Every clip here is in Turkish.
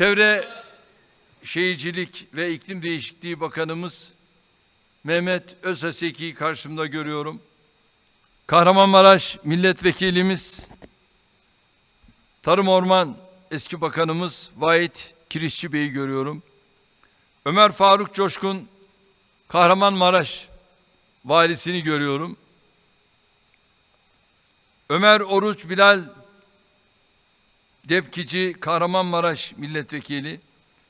Çevre Şehircilik ve İklim Değişikliği Bakanımız Mehmet Özhaseki'yi karşımda görüyorum. Kahramanmaraş Milletvekilimiz Tarım Orman eski bakanımız Vahit Kirişçi Bey'i görüyorum. Ömer Faruk Coşkun Kahramanmaraş valisini görüyorum. Ömer Oruç Bilal Depkici Kahramanmaraş Milletvekili,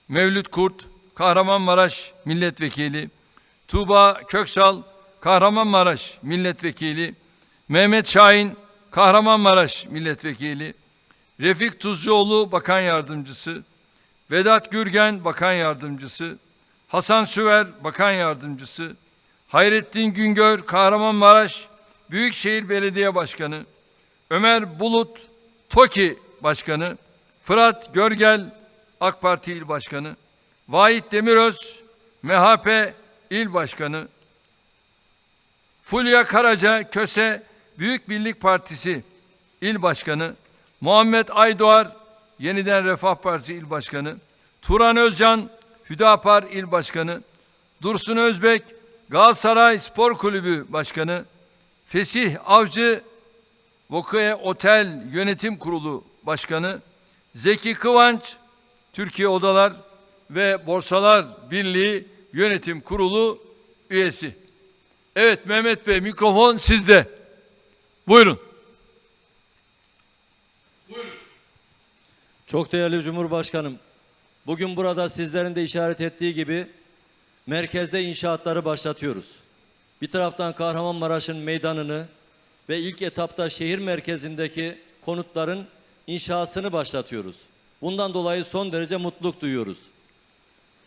Mevlüt Kurt Kahramanmaraş Milletvekili, Tuğba Köksal Kahramanmaraş Milletvekili, Mehmet Şahin Kahramanmaraş Milletvekili, Refik Tuzcuoğlu Bakan Yardımcısı, Vedat Gürgen Bakan Yardımcısı, Hasan Süver Bakan Yardımcısı, Hayrettin Güngör Kahramanmaraş Büyükşehir Belediye Başkanı, Ömer Bulut TOKİ Başkanı, Fırat Görgel AK Parti İl Başkanı, Vahit Demiröz MHP İl Başkanı, Fulya Karaca Köse Büyük Birlik Partisi İl Başkanı, Muhammed Aydoğar Yeniden Refah Partisi İl Başkanı, Turan Özcan Hüdapar İl Başkanı, Dursun Özbek Galatasaray Spor Kulübü Başkanı, Fesih Avcı Vokae Otel Yönetim Kurulu Başkanı, Zeki Kıvanç Türkiye Odalar ve Borsalar Birliği Yönetim Kurulu üyesi. Evet Mehmet Bey mikrofon sizde. Buyurun. Çok değerli Cumhurbaşkanım, bugün burada sizlerin de işaret ettiği gibi merkezde inşaatları başlatıyoruz. Bir taraftan Kahramanmaraş'ın meydanını ve ilk etapta şehir merkezindeki konutların inşasını başlatıyoruz. Bundan dolayı son derece mutluluk duyuyoruz.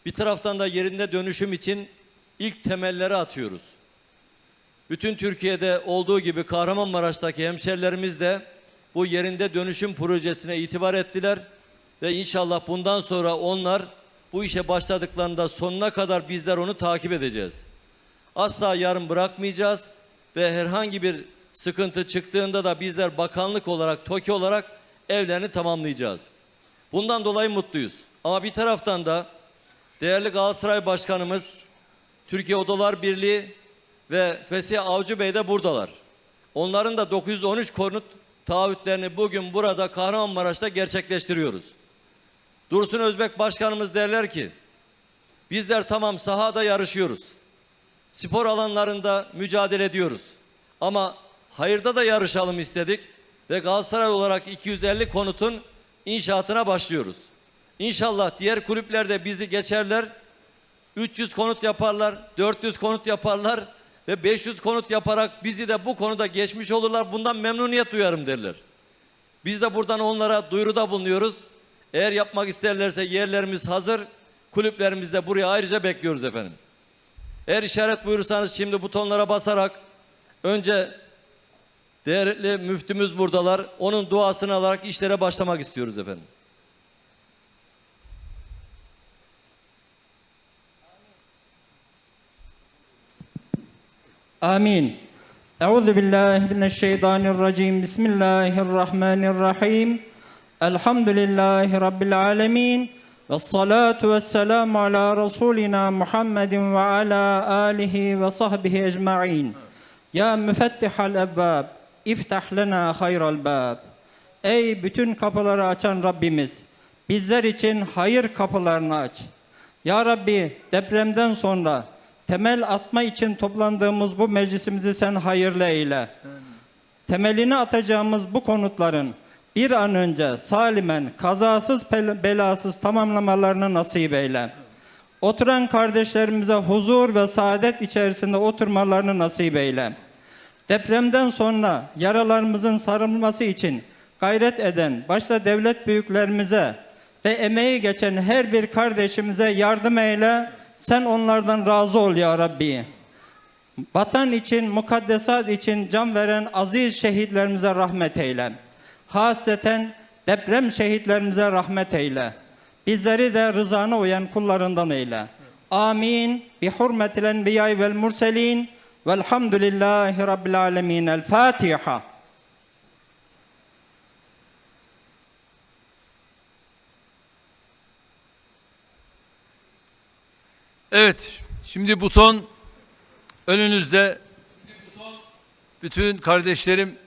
Bir taraftan da yerinde dönüşüm için ilk temelleri atıyoruz. Bütün Türkiye'de olduğu gibi Kahramanmaraş'taki hemşerilerimiz de bu yerinde dönüşüm projesine itibar ettiler ve inşallah bundan sonra onlar bu işe başladıklarında sonuna kadar bizler onu takip edeceğiz. Asla yarım bırakmayacağız ve herhangi bir sıkıntı çıktığında da bizler bakanlık olarak, TOKİ olarak evlerini tamamlayacağız. Bundan dolayı mutluyuz. Ama bir taraftan da değerli Galatasaray Başkanımız, Türkiye Odalar Birliği ve Fesih Avcı Bey de buradalar. Onların da 913 konut taahhütlerini bugün burada Kahramanmaraş'ta gerçekleştiriyoruz. Dursun Özbek Başkanımız derler ki, bizler tamam sahada yarışıyoruz. Spor alanlarında mücadele ediyoruz. Ama hayırda da yarışalım istedik ve Galatasaray olarak 250 konutun inşaatına başlıyoruz. İnşallah diğer kulüpler de bizi geçerler. 300 konut yaparlar, 400 konut yaparlar ve 500 konut yaparak bizi de bu konuda geçmiş olurlar. Bundan memnuniyet duyarım derler. Biz de buradan onlara duyuruda bulunuyoruz. Eğer yapmak isterlerse yerlerimiz hazır. Kulüplerimiz de buraya ayrıca bekliyoruz efendim. Eğer işaret buyurursanız şimdi butonlara basarak önce Değerli müftümüz buradalar. Onun duasını alarak işlere başlamak istiyoruz efendim. Amin. Euzu billahi mineşşeytanirracim. Bismillahirrahmanirrahim. Elhamdülillahi rabbil alamin. Ve salatu ve selamu ala Resulina Muhammedin ve ala alihi ve sahbihi ecma'in. Ya müfettihal ebbab. İftah lena hayral bab. Ey bütün kapıları açan Rabbimiz, bizler için hayır kapılarını aç. Ya Rabbi depremden sonra temel atma için toplandığımız bu meclisimizi sen hayırlı eyle. Temelini atacağımız bu konutların bir an önce salimen, kazasız belasız tamamlamalarını nasip eyle. Oturan kardeşlerimize huzur ve saadet içerisinde oturmalarını nasip eyle. Depremden sonra yaralarımızın sarılması için gayret eden başta devlet büyüklerimize ve emeği geçen her bir kardeşimize yardım eyle. Sen onlardan razı ol ya Rabbi. Vatan için, mukaddesat için can veren aziz şehitlerimize rahmet eyle. Hasreten deprem şehitlerimize rahmet eyle. Bizleri de rızana uyan kullarından eyle. Amin. Bi hurmetil enbiya vel murselin. Velhamdülillahi Rabbil alemin. El Fatiha. Evet, şimdi buton önünüzde. Bütün kardeşlerim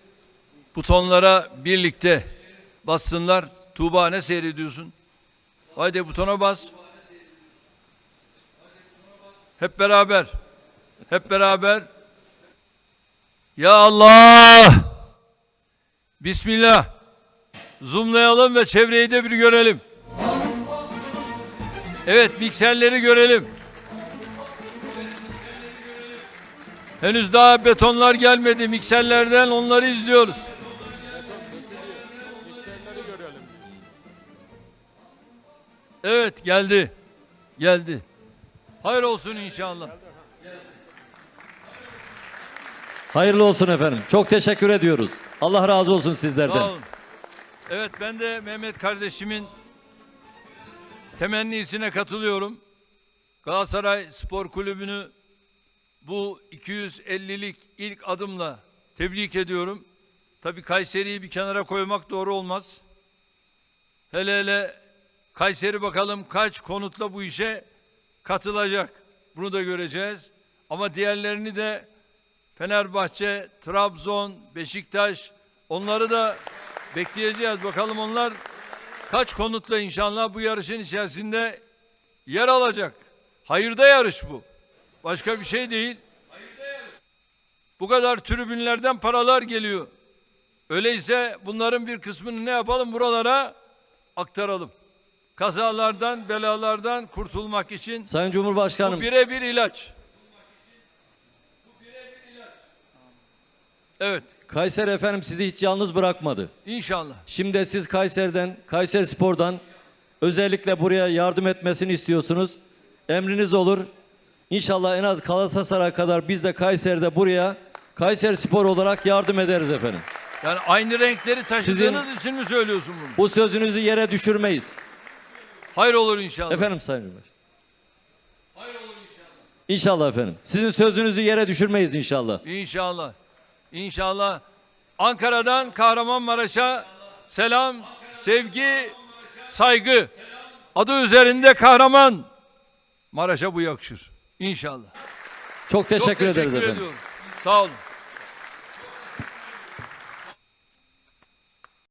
butonlara birlikte bassınlar. Tuğba ne seyrediyorsun? Haydi butona bas. Hep beraber. Hep beraber. Ya Allah! Bismillah. Zoomlayalım ve çevreyi de bir görelim. Evet, mikserleri görelim. Henüz daha betonlar gelmedi mikserlerden onları izliyoruz. Evet geldi. Geldi. Hayır olsun inşallah. Hayırlı olsun efendim. Çok teşekkür ediyoruz. Allah razı olsun sizlerden. Sağ olun. Evet ben de Mehmet kardeşimin temennisine katılıyorum. Galatasaray Spor Kulübü'nü bu 250'lik ilk adımla tebrik ediyorum. Tabii Kayseri'yi bir kenara koymak doğru olmaz. Hele hele Kayseri bakalım kaç konutla bu işe katılacak. Bunu da göreceğiz. Ama diğerlerini de Fenerbahçe, Trabzon, Beşiktaş onları da bekleyeceğiz. Bakalım onlar kaç konutla inşallah bu yarışın içerisinde yer alacak. Hayırda yarış bu. Başka bir şey değil. Bu kadar tribünlerden paralar geliyor. Öyleyse bunların bir kısmını ne yapalım buralara aktaralım. Kazalardan, belalardan kurtulmak için Sayın bu Cumhurbaşkanım, birebir ilaç. Evet, Kayseri efendim sizi hiç yalnız bırakmadı. inşallah. Şimdi siz Kayseri'den, Kayseri Spor'dan özellikle buraya yardım etmesini istiyorsunuz. Emriniz olur. İnşallah en az Galatasaray kadar biz de Kayseri'de buraya Kayseri Spor olarak yardım ederiz efendim. Yani aynı renkleri taşıdığınız için mi söylüyorsun bunu? Bu sözünüzü yere düşürmeyiz. Hayır olur inşallah. Efendim Sayın Cumhurbaşkanım. İnşallah efendim. Sizin sözünüzü yere düşürmeyiz inşallah. İnşallah. İnşallah. Ankara'dan Kahramanmaraş'a selam, sevgi, saygı. Adı üzerinde kahraman. Maraş'a bu yakışır. İnşallah. Çok teşekkür Çok ederiz teşekkür efendim. ediyorum. Sağ olun.